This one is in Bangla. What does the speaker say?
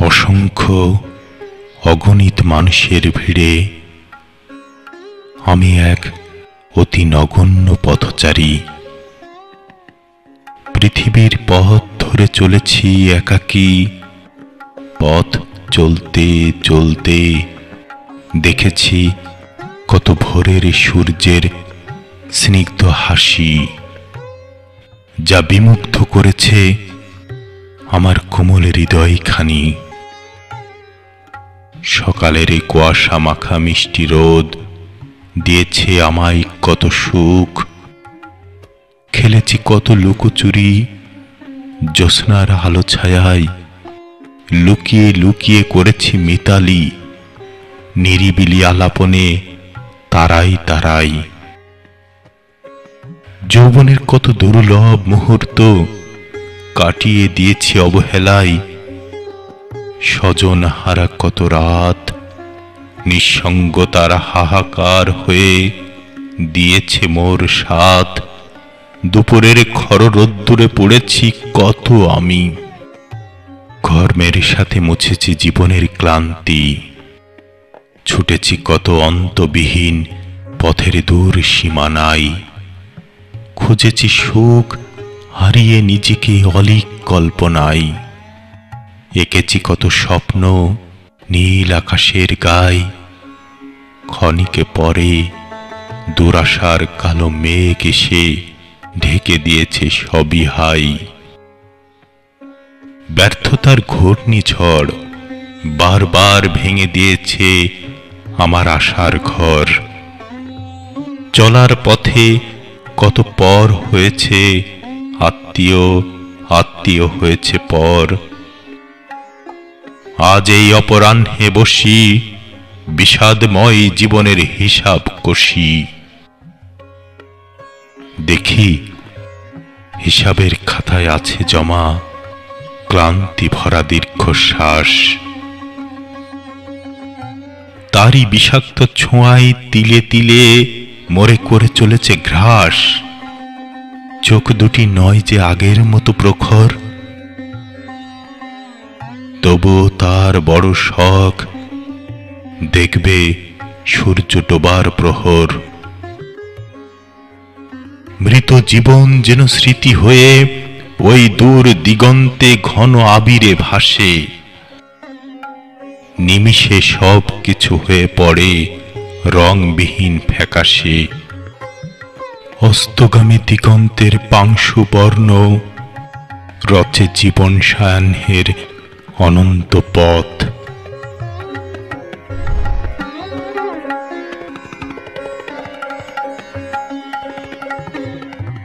অসংখ্য অগণিত মানুষের ভিড়ে আমি এক অতি নগণ্য পথচারী। পৃথিবীর পথ ধরে চলেছি একাকী। পথ চলতে চলতে দেখেছি কত ভোরের সূর্যের স্নিগ্ধ হাসি, যা বিমুগ্ধ করেছে আমার কোমল হৃদয়খানি। সকালের এই কুয়াশা মাখা মিষ্টি রোদ দিয়েছে আমায় কত সুখ। খেলেছি কত লুকোচুরি, জ্যোৎস্নার আলো ছায়ায়। লুকিয়ে লুকিয়ে করেছি মিতালি, নিরিবিলি আলাপনে তারাই তারাই। যৌবনের কত দুর্লভ মুহূর্ত কাটিয়ে দিয়েছি অবহেলায়। স্বজন হারা কত রাত? নিঃসঙ্গতার হাহাকার হয়ে দিয়েছে মোর সাথ। দুপুরের খর রোদ্দুরে পড়েছি কত আমি। কর্মের সাথে মুছেছি জীবনের ক্লান্তি। ছুটেছি কত অন্তবিহীন পথের দূর সীমানায় খুঁজেছি সুখ, হারিয়ে নিজেকে অলিক কল্পনায়। এঁকেছি কত স্বপ্ন নীল আকাশের গায়ে। ক্ষণিকে পরে দুরাশার কালো মেঘ এসে ঢেকে দিয়েছে সবই হাই। ব্যর্থতার ঘূর্ণিঝড় বারবার ভেঙে দিয়েছে আমার আশার ঘর। চলার পথে কত পর হয়েছে, আত্মীয় আত্মীয় হয়েছে পর। আজ এই অপরাহ্নে বসি, বিষাদময় জীবনের হিসাব কষি। দেখি, হিসাবের খাতায় আছে জমা, ক্লান্তি ভরা দীর্ঘশ্বাস। তারই বিষাক্ত ছোঁয়ায় তিলে তিলে মরে করে চলেছে ঘ্রাস চোখ দুটি নয় যে আগের মতো প্রখর তবুও তার বড় শখ। দেখবে সূর্য ডোবার প্রহর। মৃত জীবন যেন স্মৃতি হয়ে ওই দূর দিগন্তে ঘন আবিরে ভাসে। নিমিষে সব কিছু হয়ে পড়ে, রংবিহীন ফ্যাকাশে। অস্তগামী দিগন্তের পাংশু বর্ণ রচে জীবন সায়াহ্নের অনন্ত পথ।